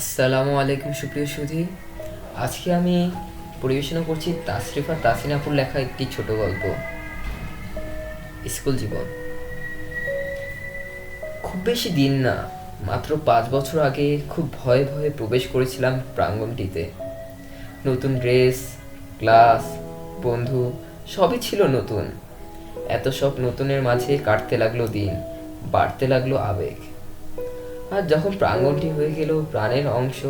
আসসালামু আলাইকুম, সুপ্রিয় সুধী। আজকে আমি পরিবেশনা করছি তাসরিফা তাসিনাপুর লেখা একটি ছোট গল্প। স্কুল জীবন। খুব বেশি দিন না, মাত্র পাঁচ বছর আগে খুব ভয়ে ভয়ে প্রবেশ করেছিলাম প্রাঙ্গণটিতে নতুন ড্রেস, ক্লাস, বন্ধু, সবই ছিল নতুন। এত সব নতুনের মাঝে কাটতে লাগল দিন, বাড়তে লাগল আবেগ। আর যখন প্রাঙ্গণটি হয়ে গেল প্রাণের অংশ,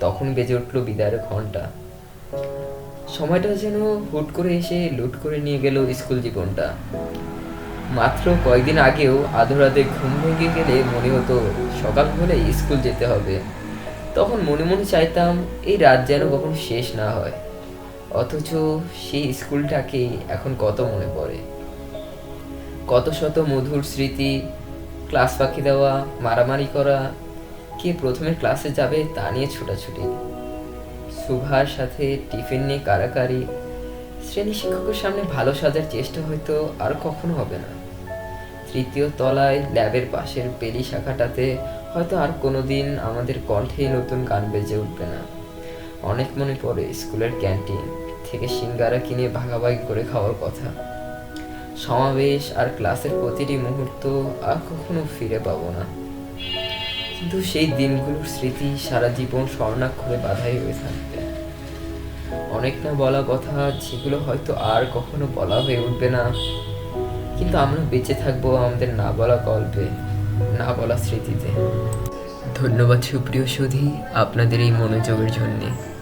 তখন বেজে উঠল বিদায়ের ঘণ্টা সময়টা যেন হুট করে এসে লুট করে নিয়ে গেল স্কুল জীবনটা। মাত্র কয়েকদিন আগেও আধো রাতে ঘুম ভেঙে গেলে মনে হতো সকাল হলে স্কুল যেতে হবে। তখন মনে মনে চাইতাম এই রাত যেন কখনো শেষ না হয়। অথচ সেই স্কুলটাকেই এখন কত মনে পড়ে। কত শত মধুর স্মৃতি ক্লাস ফাঁকি দেওয়া, মারামারি করা, কে প্রথমে ক্লাসে যাবে তা নিয়ে ছোটাছুটি। সুভার সাথে টিফিন নিয়ে কারাকারি। শ্রেণি শিক্ষকের সামনে ভালো সাজার চেষ্টা হয়তো আর কখনো হবে না। তৃতীয় তলায় ল্যাবের পাশের বেলি শাখাটাতে হয়তো আর কোনোদিন আমাদের কণ্ঠে নতুন গান বেজে উঠবে না। অনেক মনে পড়ে স্কুলের ক্যান্টিন থেকে সিঙ্গারা কিনে ভাগাভাগি করে খাওয়ার কথা। সমাবেশ আর ক্লাসের প্রতিটি মুহূর্ত আর কখনো ফিরে পাবো না। কিন্তু সেই দিনগুলোর স্মৃতি সারা জীবন স্বর্ণাক্ষরে বাধাই হয়ে থাকবে। অনেক না বলা কথা, যেগুলো হয়তো আর কখনো বলা হয়ে উঠবে না। কিন্তু আমরা বেঁচে থাকব আমাদের না বলা গল্পে, না বলা স্মৃতিতে। ধন্যবাদ সুপ্রিয় সুধী, আপনাদের এই মনোযোগের জন্যে।